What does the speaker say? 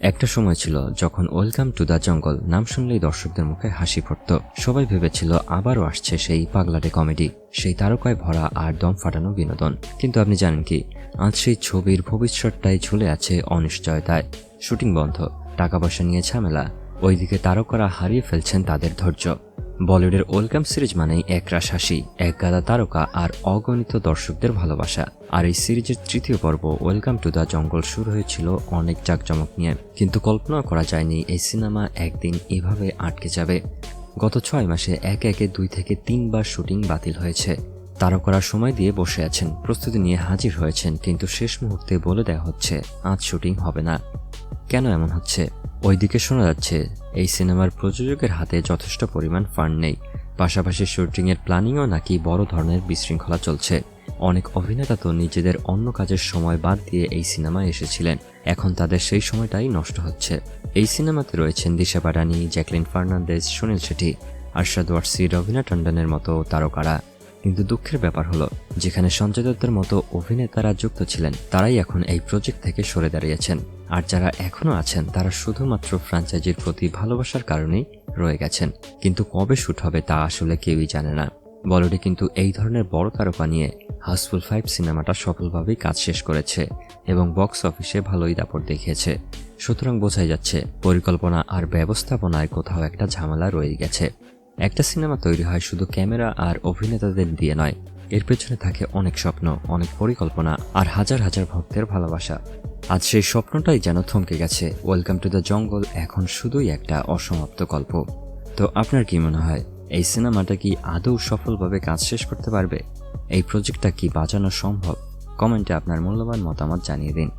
একটা সময় ছিল যখন ওয়েলকাম টু দ্য জঙ্গল নাম শুনলেই দর্শকদের মুখে হাসি ফুটত। সবাই ভেবেছিল আবারও আসছে সেই পাগলাটে কমেডি, সেই তারকায় ভরা আর দম ফাটানো বিনোদন। কিন্তু আপনি জানেন কি, আজ সেই ছবির ভবিষ্যৎটাই ঝুলে আছে অনিশ্চয়তায়। শুটিং বন্ধ, টাকা পয়সা নিয়ে ঝামেলা, ওইদিকে তারকারা হারিয়ে ফেলছেন তাদের ধৈর্য। বলিউডের ওয়েলকাম সিরিজ মানেই একরাশ হাসি, এক গাদা তারকা আর অগণিত দর্শকদের ভালোবাসা। আর এই সিরিজের তৃতীয় পর্ব, ওয়েলকাম টু দ্য জঙ্গল, শুরু হয়েছিল অনেক জাঁকজমক নিয়ে। কিন্তু কল্পনা করা যায়নি এই সিনেমা একদিন এভাবে আটকে যাবে। গত ছয় মাসে একে একে দুই থেকে তিনবার শুটিং বাতিল হয়েছে। তারকারা সময় দিয়ে বসে আছেন, প্রস্তুতি নিয়ে হাজির হয়েছেন, কিন্তু শেষ মুহূর্তে বলে দেওয়া হচ্ছে, আজ শুটিং হবে না। কেন এমন হচ্ছে? ওইদিকে শোনা যাচ্ছে, এই সিনেমার প্রযোজকের হাতে যথেষ্ট পরিমাণ ফান্ড নেই। পাশাপাশি শুটিংয়ের প্ল্যানিংও নাকি বড় ধরনের বিশৃঙ্খলা চলছে। অনেক অভিনেতা তো নিজেদের অন্য কাজের সময় বাদ দিয়ে এই সিনেমায় এসেছিলেন। এখন তাদের সেই সময়টাই নষ্ট হচ্ছে। এই সিনেমাতে রয়েছেন দিশা পাটানি জ্যাকলিন ফার্নান্দেজ, সুনীল শেঠি, আরশাদ ওয়ার্সি, রবিনা টন্ডনের মতো তারকারা। কিন্তু দুঃখের ব্যাপার হলো, যেখানে সঞ্জয় দত্তের মতো অভিনেতারা যুক্ত ছিলেন, তারাই এখন এই প্রজেক্ট থেকে সরে দাঁড়িয়েছেন। আর যারা এখনও আছেন, তারা শুধুমাত্র ফ্র্যাঞ্চাইজির প্রতি ভালোবাসার কারণেই রয়ে গেছেন। কিন্তু কবে শ্যুট হবে তা আসলে কেউই জানে না। বলিউডে কিন্তু এই ধরনের বড় তারকা নিয়ে হাউসফুল ফাইভ সিনেমাটা সফলভাবেই কাজ শেষ করেছে এবং বক্স অফিসে ভালোই দাপট দেখিয়েছে। সুতরাং বোঝাই যাচ্ছে, পরিকল্পনা আর ব্যবস্থাপনায় কোথাও একটা ঝামেলা রয়ে গেছে। একটা সিনেমা তৈরি হয় শুধু ক্যামেরা আর অভিনেতাদের দিয়ে নয়, এর পেছনে থাকে অনেক স্বপ্ন, অনেক পরিকল্পনা আর হাজার হাজার ভক্তের ভালোবাসা। আজ সেই স্বপ্নটাই যেন থমকে গেছে। ওয়েলকাম টু দ্য জঙ্গল এখন শুধুই একটা অসমাপ্ত গল্প। তো আপনার কি মনে হয়, এই সিনেমাটা কি আদৌ সফলভাবে কাজ শেষ করতে পারবে? এই প্রজেক্টটা কি বাঁচানো সম্ভব? কমেন্টে আপনার মূল্যবান মতামত জানিয়ে দিন।